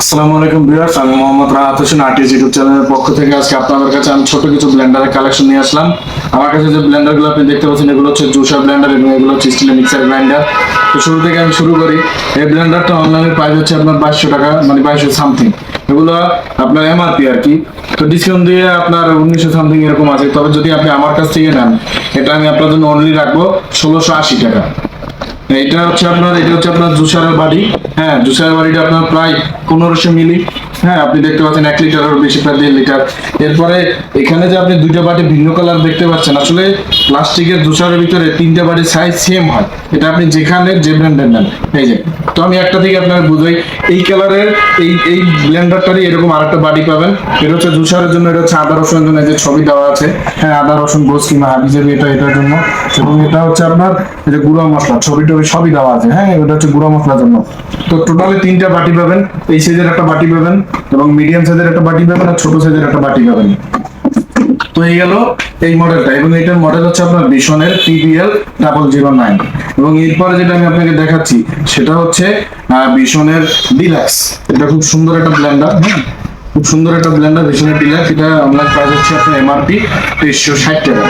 আসসালামু আলাইকুম ভিউয়ার্স, আমি মোহাম্মদ রাহাত হোসেন আর্টিস্ট ইউটিউব চ্যানেলের পক্ষ থেকে আজকে আপনাদের কাছে আমি ছোট কিছু ব্লেন্ডারের কালেকশন নিয়ে আসলাম। আমার কাছে যে ব্লেন্ডারগুলো আপনি দেখতে পাচ্ছেন, এগুলো হচ্ছে জুসার ব্লেন্ডার এবং এগুলো হচ্ছে স্টিলের মিক্সার গ্রাইন্ডার তো শুরু থেকে আমি শুরু করি। এই ব্লেন্ডারটা অনলাইনে প্রাইস হচ্ছে আপনার বাইশশো টাকা মানে বাইশশো সামথিং এগুলো আপনার এমআরপি আর কি। তো ডিসকাউন্ট দিয়ে আপনার উনিশশো সামথিং এরকম আছে। তবে যদি আপনি আমার কাছ থেকে নেন, এটা আমি আপনার জন্য অনলি রাখব ষোলোশো আশি টাকা। এটা হচ্ছে আপনার, এটা হচ্ছে আপনার জুসারের বাড়ি হ্যাঁ জুসারের বাড়িটা আপনার প্রায় পনেরোশো মিলি। হ্যাঁ আপনি দেখতে পাচ্ছেন এক লিটারের বেশি প্রায় দেড় লিটার। এরপরে এখানে যে আপনি দুইটা বাটি ভিন্ন কালার দেখতে পাচ্ছেন, আসলে প্লাস্টিকের জুসারের ভিতরে তিনটা বাটির সাইজ সেম হয়। এটা আপনি যেখানে যে ব্র্যান্ডের নেন। এই যে, তো আমি একটা থেকে আপনার বুঝাই, এই কালারের, এই এই ব্লেন্ডারটারই এরকম আরেকটা বাটি পাবেন। এটা হচ্ছে জুসারের জন্য, এটা হচ্ছে আদা রসুনের জন্য যে ছবি দেওয়া আছে। হ্যাঁ আদা, রসুন, গোস কিংবা হাবিজাবি, এটা, এটার জন্য। এবং এটা হচ্ছে আপনার যে গুঁড়ো মশলা, ছবি টবি সবই দেওয়া আছে। হ্যাঁ এটা হচ্ছে গুঁড়ো মশলার জন্য। তো টোটালি তিনটা বাটি পাবেন। এই সাইজের একটা বাটি পাবেন। এবং মিডিয়াম সাইজের একটা বাটি পাবেন আর ছোট সাইজের একটা বাটি পাবেন। তো এই গেল এই মডেলটা এবং এটার মডেল হচ্ছে আপনার বিশনের টিবিএল ডাবল জিরো নাইন এবং এরপরে যেটা আমি আপনাকে দেখাচ্ছি, সেটা হচ্ছে বিশনের ডিলাক্স এটা খুব সুন্দর একটা ব্ল্যান্ডার হ্যাঁ খুব সুন্দর একটা ব্লেন্ডার বিশনের ডিলাক্স এটা আমরা প্রাইস হচ্ছে আপনার এমআরপি তেইশশো ষাট টাকা।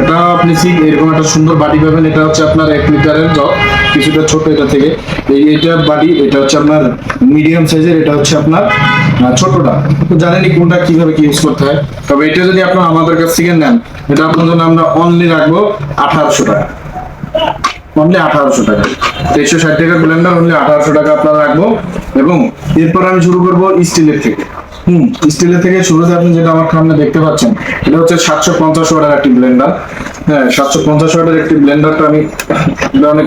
এটা আপনি ঠিক এরকম একটা সুন্দর বাটি পাবেন। এটা হচ্ছে আপনার এক লিটারের জগ। কিছুটা ছোট এটা থেকে। এই এটা বাটি, এটা হচ্ছে আপনার মিডিয়াম সাইজের এটা হচ্ছে আপনার ছোটটা। তো জানেনই কোনটা কীভাবে কি ইউজ করতে হয়? তবে এটা যদি আপনার আমাদের কাছ থেকে নেন, এটা আপনার জন্য আমরা অনলি রাখব আঠারোশো টাকা। অনলি আঠারোশো টাকা। তেইশশো ষাট টাকার ব্লেন্ডার অনলি আঠারোশো টাকা আপনার রাখব। এবং এরপর আমি শুরু করব স্টিলের থেকে। হুম স্টিলের থেকে শুরুতে আপনি যেটা আমার সামনে দেখতে পাচ্ছেন, এটা হচ্ছে সাতশো পঞ্চাশ ওয়াটের একটি ব্লেন্ডার হ্যাঁ সাতশো পঞ্চাশ ওয়াটের একটি ব্লেন্ডারটা আমি, এটা অনেক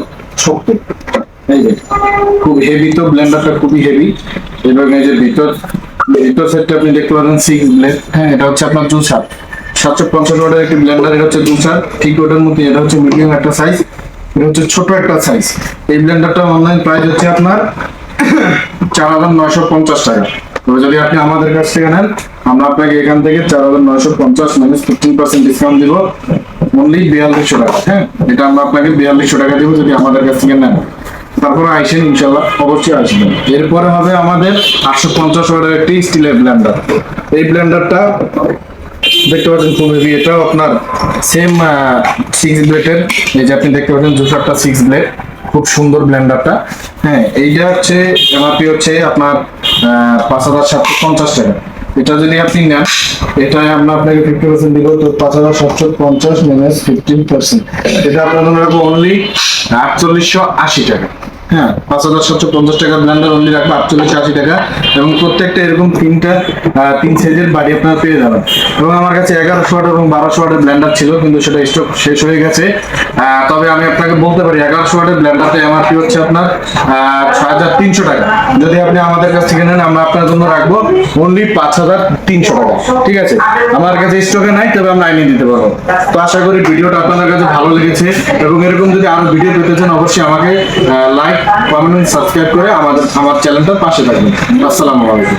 খুব হেভি তো ব্লেন্ডারটা খুবই হেভি এবং এই যে ভিতর ভিতর সেটটা আপনি দেখতে পাচ্ছেন সিক্স ব্লেড হ্যাঁ এটা হচ্ছে আপনার জুসার সাতশো পঞ্চাশ ওয়াটের একটি ব্লেন্ডার এটা হচ্ছে জুসার ঠিক ওটার মধ্যে এটা হচ্ছে মিডিয়াম একটা সাইজ এটা হচ্ছে ছোট একটা সাইজ এই ব্লেন্ডারটা অনলাইন প্রাইস হচ্ছে আপনার চার হাজার নয়শো পঞ্চাশ টাকা। তবে যদি আপনি আমাদের কাছ থেকে নেন, আমরা আপনাকে এখান থেকে চার হাজার নয়শো পঞ্চাশ মাইনাস ফিফটিন পার্সেন্ট ডিসকাউন্ট দিব। অনলি বিয়াল্লিশশো টাকা হ্যাঁ? এটা আমরা আপনাকে বিয়াল্লিশশো টাকা দিব যদি আমাদের কাছ থেকে নেন। তারপরে আইসেন ইনশাল্লাহ অবশ্যই আসবেন। এরপরে হবে আমাদের আটশো পঞ্চাশ ওয়াটের একটি স্টিলের ব্লেন্ডার এই ব্লেন্ডারটা দেখতে পাচ্ছেন খুব হেভি এটাও আপনার সেম সিক্স ব্লেডের এই যে আপনি দেখতে পাচ্ছেন জুসারটা সিক্স ব্লেড খুব সুন্দর ব্লেন্ডারটা হ্যাঁ এইটা হচ্ছে এমআরপি হচ্ছে আপনার পাঁচ হাজার সাতশো পঞ্চাশ টাকা। এটা যদি আপনি নেন এটা আমরা আপনাকে ফিফটি পার্সেন্ট দিব, তো পাঁচ হাজার সাতশো পঞ্চাশ মাইনাস ফিফটিন পার্সেন্ট এটা আপনার অনলি আটচল্লিশশো আশি টাকা। হ্যাঁ পাঁচ হাজার সাতশো পঞ্চাশ টাকা ব্লেন্ডার অনলি রাখব আটচল্লিশশো আশি টাকা এবং প্রত্যেকটা এরকম তিনটা তিন সাইজের বাড়ি আপনারা পেয়ে যাবেন। এবং আমার কাছে এগারোশো এবং বারোশো ব্লেন্ডার ছিল, কিন্তু সেটা স্টক শেষ হয়ে গেছে। তবে আমি আপনাকে বলতে পারি, এগারোশো এমআরপি হচ্ছে আপনার? ছয় হাজার তিনশো টাকা। যদি আপনি আমাদের কাছ থেকে নেন, আমরা আপনার জন্য রাখব অনলি পাঁচ হাজার তিনশো টাকা। ঠিক আছে? আমার কাছে স্টকে নাই, তবে আমরা আইনে দিতে পারব। তো আশা করি ভিডিওটা আপনাদের কাছে ভালো লেগেছে। এবং এরকম যদি আরও ভিডিও পেতে চান, অবশ্যই আমাকে লাইক কমেন্ট সাবস্ক্রাইব করে আমাদের আমার চ্যানেলটার পাশে থাকবেন। আসসালামু আলাইকুম।